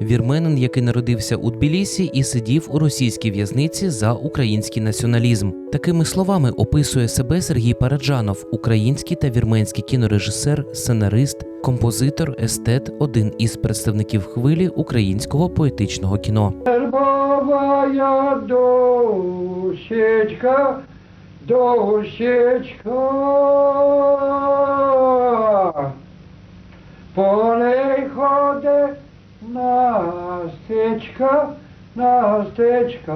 вірменин, який народився у Тбілісі і сидів у російській в'язниці за український націоналізм. Такими словами описує себе Сергій Параджанов, український та вірменський кінорежисер, сценарист, композитор, естет, один із представників хвилі українського поетичного кіно. Вербовая дощечка, дощечка, по ней ходить Настечка, Настечка.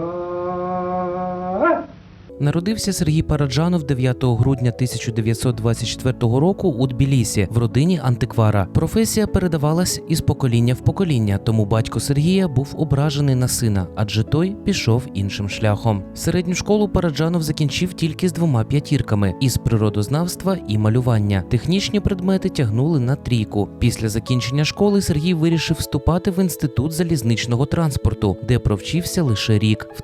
Народився Сергій Параджанов 9 грудня 1924 року у Тбілісі в родині антиквара. Професія передавалась із покоління в покоління, тому батько Сергія був ображений на сина, адже той пішов іншим шляхом. Середню школу Параджанов закінчив тільки з двома п'ятірками із природознавства і малювання. Технічні предмети тягнули на трійку. Після закінчення школи Сергій вирішив вступати в інститут залізничного транспорту, де провчився лише рік. В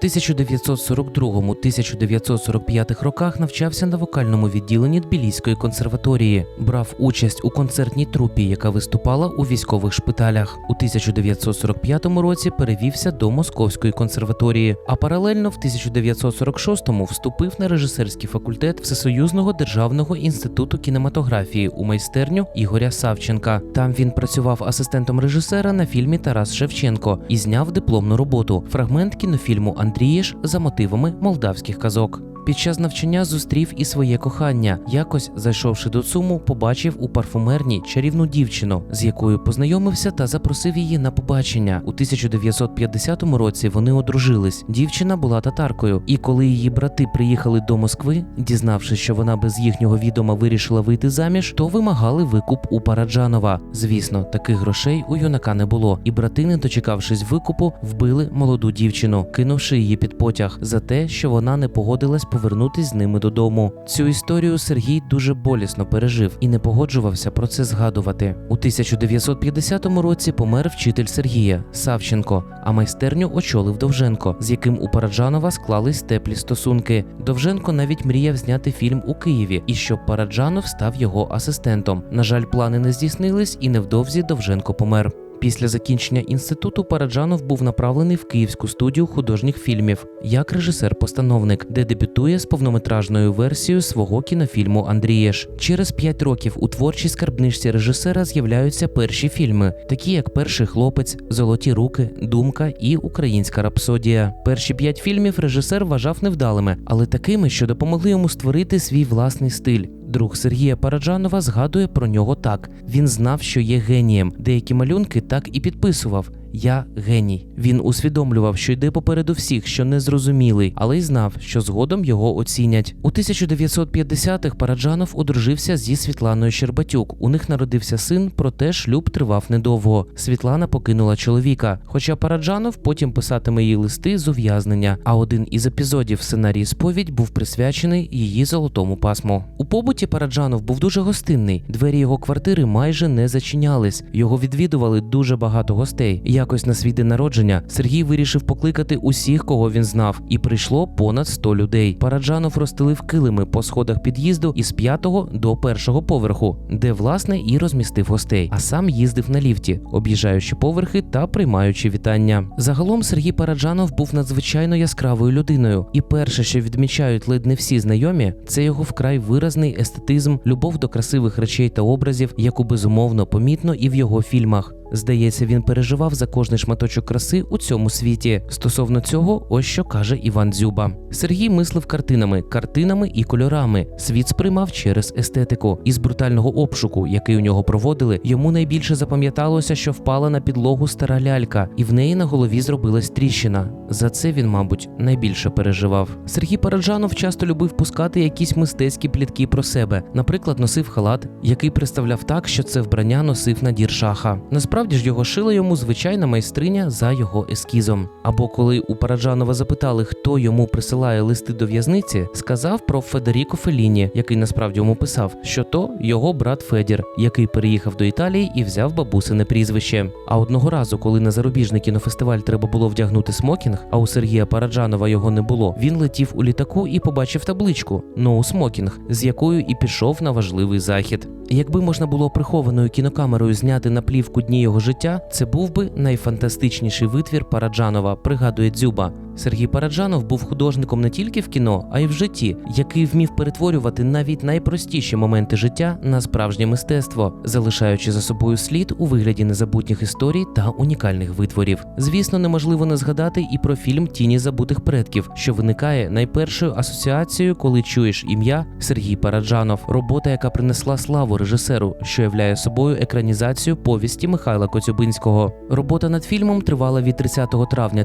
1942-1945 роках навчався на вокальному відділенні Тбіліської консерваторії. Брав участь у концертній трупі, яка виступала у військових шпиталях. У 1945 році перевівся до Московської консерваторії, а паралельно в 1946-му вступив на режисерський факультет Всесоюзного державного інституту кінематографії у майстерню Ігоря Савченка. Там він працював асистентом режисера на фільмі Тарас Шевченко і зняв дипломну роботу фрагмент кінофільму Андрієш за мотивами молдавських казок. Під час навчання зустрів і своє кохання. Якось, зайшовши до ЦУМу, побачив у парфумерні чарівну дівчину, з якою познайомився та запросив її на побачення. У 1950 році вони одружились. Дівчина була татаркою, і коли її брати приїхали до Москви, дізнавшись, що вона без їхнього відома вирішила вийти заміж, то вимагали викуп у Параджанова. Звісно, таких грошей у юнака не було, і брати, не дочекавшись викупу, вбили молоду дівчину, кинувши її під потяг за те, що вона не погодилась повернутись з ними додому. Цю історію Сергій дуже болісно пережив і не погоджувався про це згадувати. У 1950 році помер вчитель Сергія Савченко, а майстерню очолив Довженко, з яким у Параджанова склались теплі стосунки. Довженко навіть мріяв зняти фільм у Києві і щоб Параджанов став його асистентом. На жаль, плани не здійснились, і невдовзі Довженко помер. Після закінчення інституту Параджанов був направлений в Київську студію художніх фільмів як режисер-постановник, де дебютує з повнометражною версією свого кінофільму Андрієш. Через п'ять років у творчій скарбничці режисера з'являються перші фільми, такі як Перший хлопець, Золоті руки, Думка і Українська рапсодія. Перші п'ять фільмів режисер вважав невдалими, але такими, що допомогли йому створити свій власний стиль. Друг Сергія Параджанова згадує про нього так: він знав, що є генієм. Деякі малюнки так і підписував. Я геній. Він усвідомлював, що йде попереду всіх, що незрозумілий, але й знав, що згодом його оцінять. У 1950-х Параджанов одружився зі Світланою Щербатюк. У них народився син, проте шлюб тривав недовго. Світлана покинула чоловіка. Хоча Параджанов потім писатиме їй листи з ув'язнення. А один із епізодів сценарії сповідь був присвячений її золотому пасму. У побуті Параджанов був дуже гостинний. Двері його квартири майже не зачинялись. Його відвідували дуже багато гостей. Якось на свій день народження Сергій вирішив покликати усіх, кого він знав, і прийшло понад 100 людей. Параджанов розстелив килими по сходах під'їзду із п'ятого до першого поверху, де власне і розмістив гостей, а сам їздив на ліфті, об'їжджаючи поверхи та приймаючи вітання. Загалом Сергій Параджанов був надзвичайно яскравою людиною, і перше, що відмічають ледь не всі знайомі, це його вкрай виразний естетизм, любов до красивих речей та образів, яку безумовно помітно і в його фільмах. Здається, він переживав за кожний шматочок краси у цьому світі. Стосовно цього, ось що каже Іван Дзюба. Сергій мислив картинами, картинами і кольорами. Світ сприймав через естетику. Із брутального обшуку, який у нього проводили, йому найбільше запам'яталося, що впала на підлогу стара лялька, і в неї на голові зробилась тріщина. За це він, мабуть, найбільше переживав. Сергій Параджанов часто любив пускати якісь мистецькі плітки про себе. Наприклад, носив халат, який представляв так, що це вбрання носив Надір Шаха. Насправді ж його шила йому звичайна майстриня за його ескізом. Або коли у Параджанова запитали, хто йому присилає листи до в'язниці, сказав про Федеріко Феліні, який насправді йому писав, що то його брат Федір, який переїхав до Італії і взяв бабусине прізвище. А одного разу, коли на зарубіжний кінофестиваль треба було вдягнути смокінг, а у Сергія Параджанова його не було, він летів у літаку і побачив табличку «No смокінг, з якою і пішов на важливий захід. Якби можна було прихованою кінокамерою зняти на плівку дні його життя, це був би найфантастичніший витвір Параджанова, пригадує Дзюба. Сергій Параджанов був художником не тільки в кіно, а й в житті, який вмів перетворювати навіть найпростіші моменти життя на справжнє мистецтво, залишаючи за собою слід у вигляді незабутніх історій та унікальних витворів. Звісно, неможливо не згадати і про фільм Тіні забутих предків, що виникає найпершою асоціацією, коли чуєш ім'я Сергій Параджанов, робота, яка принесла славу режисеру, що являє собою екранізацію повісті Михайла Коцюбинського. Робота над фільмом тривала від 30 травня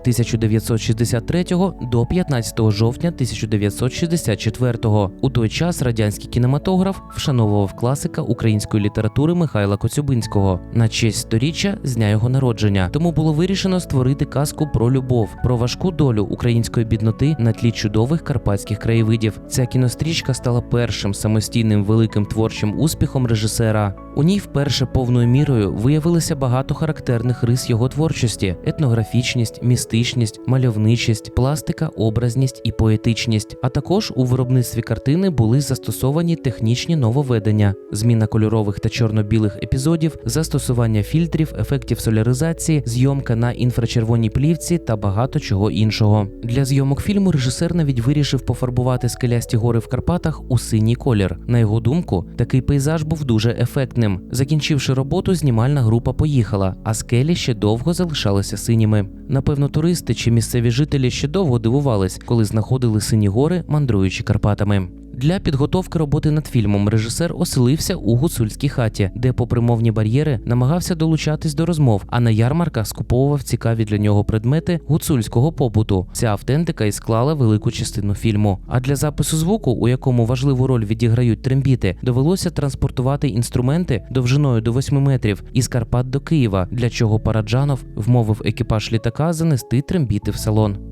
1963 до 15 жовтня 1964. У той час радянський кінематограф вшановував класика української літератури Михайла Коцюбинського на честь сторіччя з дня його народження. Тому було вирішено створити казку про любов, про важку долю української бідноти на тлі чудових карпатських краєвидів. Ця кінострічка стала першим самостійним великим творчим успіхом режисера. У ній вперше повною мірою виявилося багато характерних рис його творчості: етнографічність, містичність, мальовничість, пластика, образність і поетичність. А також у виробництві картини були застосовані технічні нововведення, зміна кольорових та чорно-білих епізодів, застосування фільтрів, ефектів соляризації, зйомка на інфрачервоній плівці та багато чого іншого. Для зйомок фільму режисер навіть вирішив пофарбувати скелясті гори в Карпатах у синій колір. На його думку, такий пейзаж був дуже ефектним. Закінчивши роботу, знімальна група поїхала, а скелі ще довго залишалися синіми. Напевно, туристи чи місцеві жителі ще довго дивувались, коли знаходили сині гори, мандруючи Карпатами. Для підготовки роботи над фільмом режисер оселився у гуцульській хаті, де, попри мовні бар'єри, намагався долучатись до розмов, а на ярмарках скуповував цікаві для нього предмети гуцульського побуту. Ця автентика і склала велику частину фільму. А для запису звуку, у якому важливу роль відіграють трембіти, довелося транспортувати інструменти довжиною до 8 метрів із Карпат до Києва, для чого Параджанов вмовив екіпаж літака занести трембіти в салон.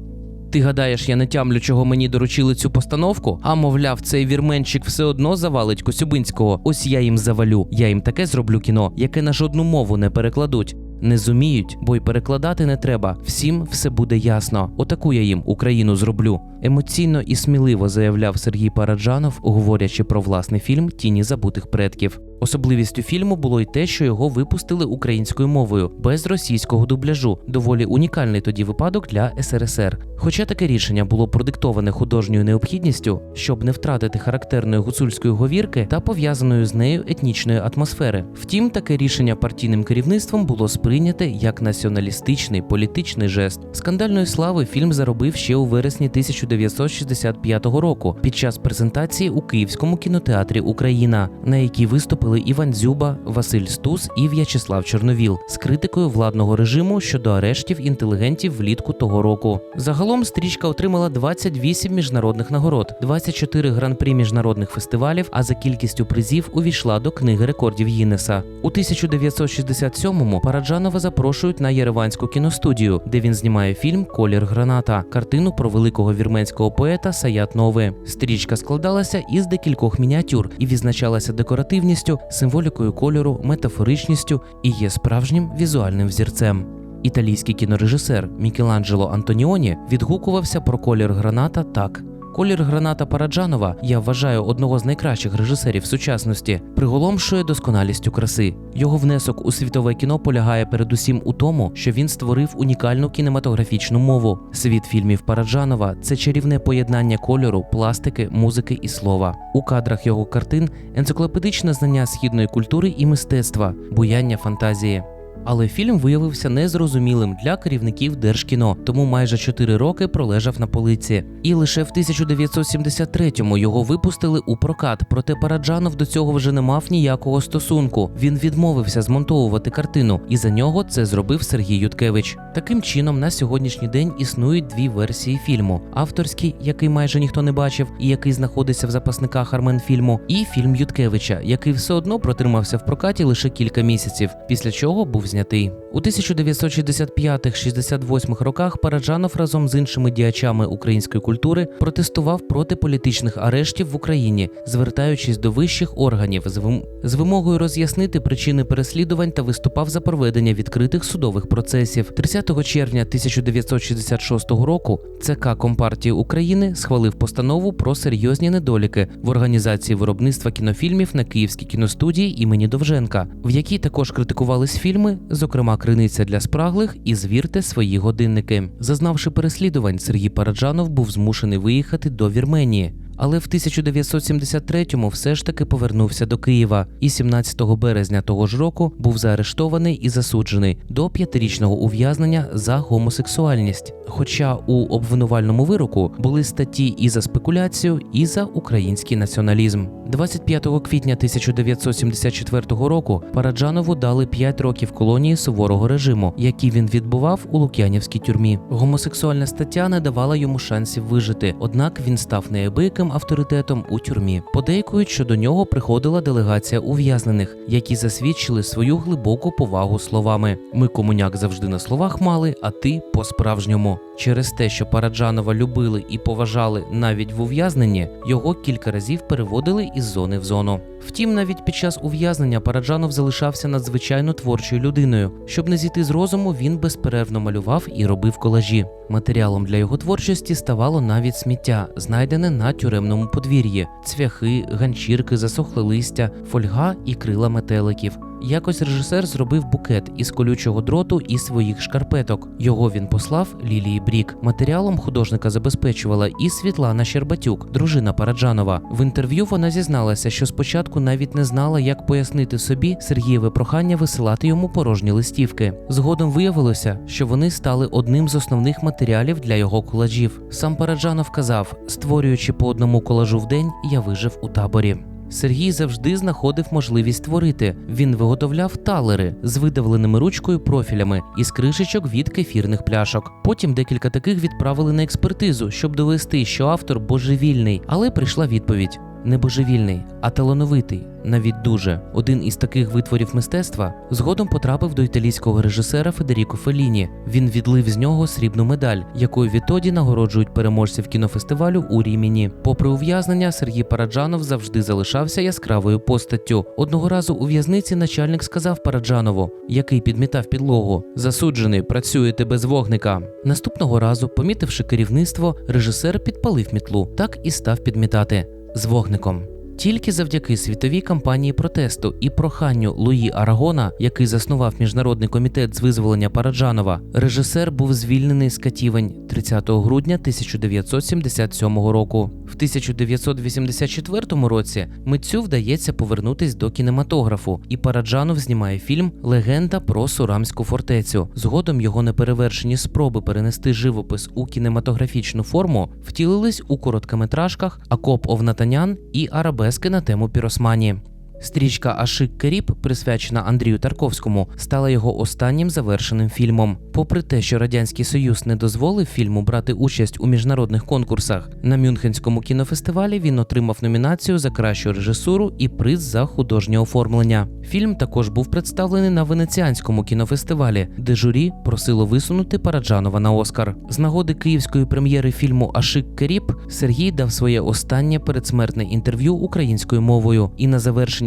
Ти гадаєш, я не тямлю, чого мені доручили цю постановку? А мовляв, цей вірменчик все одно завалить Косюбинського. Ось я їм завалю. Я їм таке зроблю кіно, яке на жодну мову не перекладуть. Не зуміють, бо й перекладати не треба. Всім все буде ясно. Отаку я їм Україну зроблю. Емоційно і сміливо заявляв Сергій Параджанов, говорячи про власний фільм Тіні забутих предків. Особливістю фільму було й те, що його випустили українською мовою без російського дубляжу. Доволі унікальний тоді випадок для СРСР. Хоча таке рішення було продиктоване художньою необхідністю, щоб не втратити характерної гуцульської говірки та пов'язаної з нею етнічної атмосфери. Втім, таке рішення партійним керівництвом було сприйняте як націоналістичний політичний жест. Скандальної слави фільм заробив ще у вересні 1965 року під час презентації у Київському кінотеатрі Україна, на якій виступили Іван Дзюба, Василь Стус і В'ячеслав Чорновіл з критикою владного режиму щодо арештів інтелігентів влітку того року. Загалом стрічка отримала 28 міжнародних нагород, 24 гран-прі міжнародних фестивалів, а за кількістю призів увійшла до книги рекордів Гіннеса. У 1967-му Параджанова запрошують на Єреванську кіностудію, де він знімає фільм Колір граната, картину про великого вірменського поета Саят Нове. Стрічка складалася із декількох мініатюр і відзначалася декоративністю, символікою кольору, метафоричністю і є справжнім візуальним взірцем. Італійський кінорежисер Мікеланджело Антоніоні відгукувався про колір граната так. Колір граната Параджанова я вважаю одного з найкращих режисерів сучасності, приголомшує досконалістю краси. Його внесок у світове кіно полягає передусім у тому, що він створив унікальну кінематографічну мову. Світ фільмів Параджанова це чарівне поєднання кольору, пластики, музики і слова. У кадрах його картин енциклопедичне знання східної культури і мистецтва, буяння фантазії. Але фільм виявився незрозумілим для керівників Держкіно, тому майже 4 роки пролежав на полиці. І лише в 1973-му його випустили у прокат. Проте Параджанов до цього вже не мав ніякого стосунку. Він відмовився змонтовувати картину, і за нього це зробив Сергій Юткевич. Таким чином, на сьогоднішній день існують дві версії фільму: авторський, який майже ніхто не бачив, і який знаходиться в запасниках Арменфільму, і фільм Юткевича, який все одно протримався в прокаті лише кілька місяців, після чого був знятий. У 1965-68 роках Параджанов разом з іншими діячами української культури протестував проти політичних арештів в Україні, звертаючись до вищих органів з вим- з вимогою роз'яснити причини переслідувань та виступав за проведення відкритих судових процесів. 30 червня 1966 року ЦК Компартії України схвалив постанову про серйозні недоліки в організації виробництва кінофільмів на Київській кіностудії імені Довженка, в якій також критикувались фільми, зокрема Криниця для спраглих і Звірте свої годинники. Зазнавши переслідувань, Сергій Параджанов був змушений виїхати до Вірменії. Але в 1973-му все ж таки повернувся до Києва і 17 березня того ж року був заарештований і засуджений до п'ятирічного ув'язнення за гомосексуальність. Хоча у обвинувальному вироку були статті і за спекуляцію, і за український націоналізм. 25 квітня 1974 року Параджанову дали 5 років колонії суворого режиму, які він відбував у Лук'янівській тюрмі. Гомосексуальна стаття не давала йому шансів вижити, однак він став неабияким авторитетом у тюрмі. Подейкують, що до нього приходила делегація ув'язнених, які засвідчили свою глибоку повагу словами: Ми комуняк завжди на словах мали, а ти по-справжньому. Через те, що Параджанова любили і поважали навіть в ув'язненні, його кілька разів переводили із зони в зону. Втім, навіть під час ув'язнення Параджанов залишався надзвичайно творчою людиною. Щоб не зійти з розуму, він безперервно малював і робив колажі. Матеріалом для його творчості ставало навіть сміття, знайдене на тюремному подвір'ї: цвяхи, ганчірки, засохле листя, фольга і крила метеликів. Якось режисер зробив букет із колючого дроту і своїх шкарпеток. Його він послав Лілії Брік. Матеріалом художника забезпечувала і Світлана Щербатюк, дружина Параджанова. В інтерв'ю вона зізналася, що спочатку навіть не знала, як пояснити собі Сергієве прохання висилати йому порожні листівки. Згодом виявилося, що вони стали одним з основних матеріалів для його колажів. Сам Параджанов казав, створюючи по одному колажу в день, я вижив у таборі. Сергій завжди знаходив можливість творити. Він виготовляв талери з видавленими ручкою профілями із кришечок від кефірних пляшок. Потім декілька таких відправили на експертизу, щоб довести, що автор божевільний, але прийшла відповідь. Не божевільний, а талановитий, навіть дуже. Один із таких витворів мистецтва згодом потрапив до італійського режисера Федеріко Феліні. Він відлив з нього срібну медаль, якою відтоді нагороджують переможців кінофестивалю у Рімені. Попри ув'язнення, Сергій Параджанов завжди залишався яскравою постаттю. Одного разу у в'язниці начальник сказав Параджанову, який підмітав підлогу: Засуджений, працюєте без вогника. Наступного разу, помітивши керівництво, режисер підпалив мітлу, так і став підмітати з вогником. Тільки завдяки світовій кампанії протесту і проханню Луї Арагона, який заснував міжнародний комітет з визволення Параджанова, режисер був звільнений з катівень 30 грудня 1977 року. В 1984 році митцю вдається повернутись до кінематографу, і Параджанов знімає фільм Легенда про Сурамську фортецю. Згодом його неперевершені спроби перенести живопис у кінематографічну форму втілились у короткометражках Акоп Овнатанян і Арабески на тему піросмані. Стрічка Ашик Керіп, присвячена Андрію Тарковському, стала його останнім завершеним фільмом. Попри те, що радянський союз не дозволив фільму брати участь у міжнародних конкурсах, на Мюнхенському кінофестивалі він отримав номінацію за кращу режисуру і приз за художнє оформлення. Фільм також був представлений на Венеціанському кінофестивалі, де журі просило висунути Параджанова на Оскар. З нагоди київської прем'єри фільму Ашик Керіп Сергій дав своє останнє передсмертне інтерв'ю українською мовою і на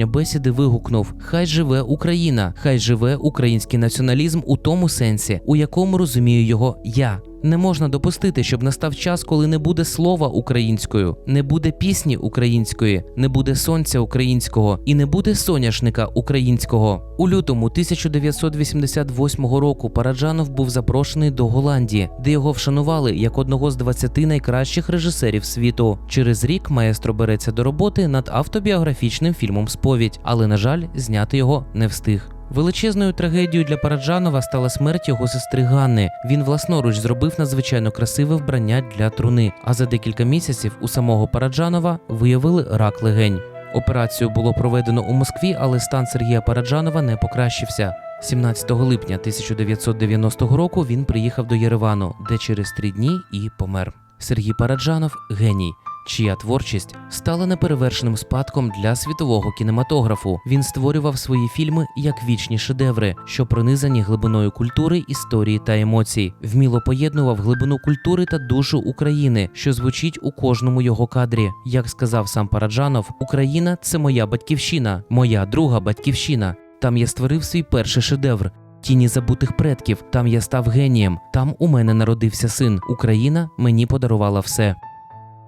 завершення бесіди вигукнув: Хай живе Україна, хай живе український націоналізм у тому сенсі, у якому розумію його я. Не можна допустити, щоб настав час, коли не буде слова українською, не буде пісні української, не буде сонця українського і не буде соняшника українського. У лютому 1988 року Параджанов був запрошений до Голландії, де його вшанували як одного з 20 найкращих режисерів світу. Через рік маестро береться до роботи над автобіографічним фільмом Сповідь, але на жаль, зняти його не встиг. Величезною трагедією для Параджанова стала смерть його сестри Ганни. Він власноруч зробив надзвичайно красиве вбрання для труни. А за декілька місяців у самого Параджанова виявили рак легень. Операцію було проведено у Москві, але стан Сергія Параджанова не покращився. 17 липня 1990 року він приїхав до Єревану, де через три дні і помер. Сергій Параджанов геній. Чия творчість стала неперевершеним спадком для світового кінематографу. Він створював свої фільми як вічні шедеври, що пронизані глибиною культури, історії та емоцій. Вміло поєднував глибину культури та душу України, що звучить у кожному його кадрі. Як сказав сам Параджанов, Україна це моя батьківщина, моя друга батьківщина. Там я створив свій перший шедевр. Тіні забутих предків, там я став генієм, там у мене народився син. Україна мені подарувала все.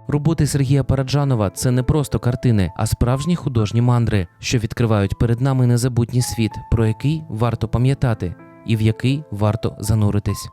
Роботи Сергія Параджанова це не просто картини, а справжні художні мандри, що відкривають перед нами незабутній світ, про який варто пам'ятати і в який варто зануритись.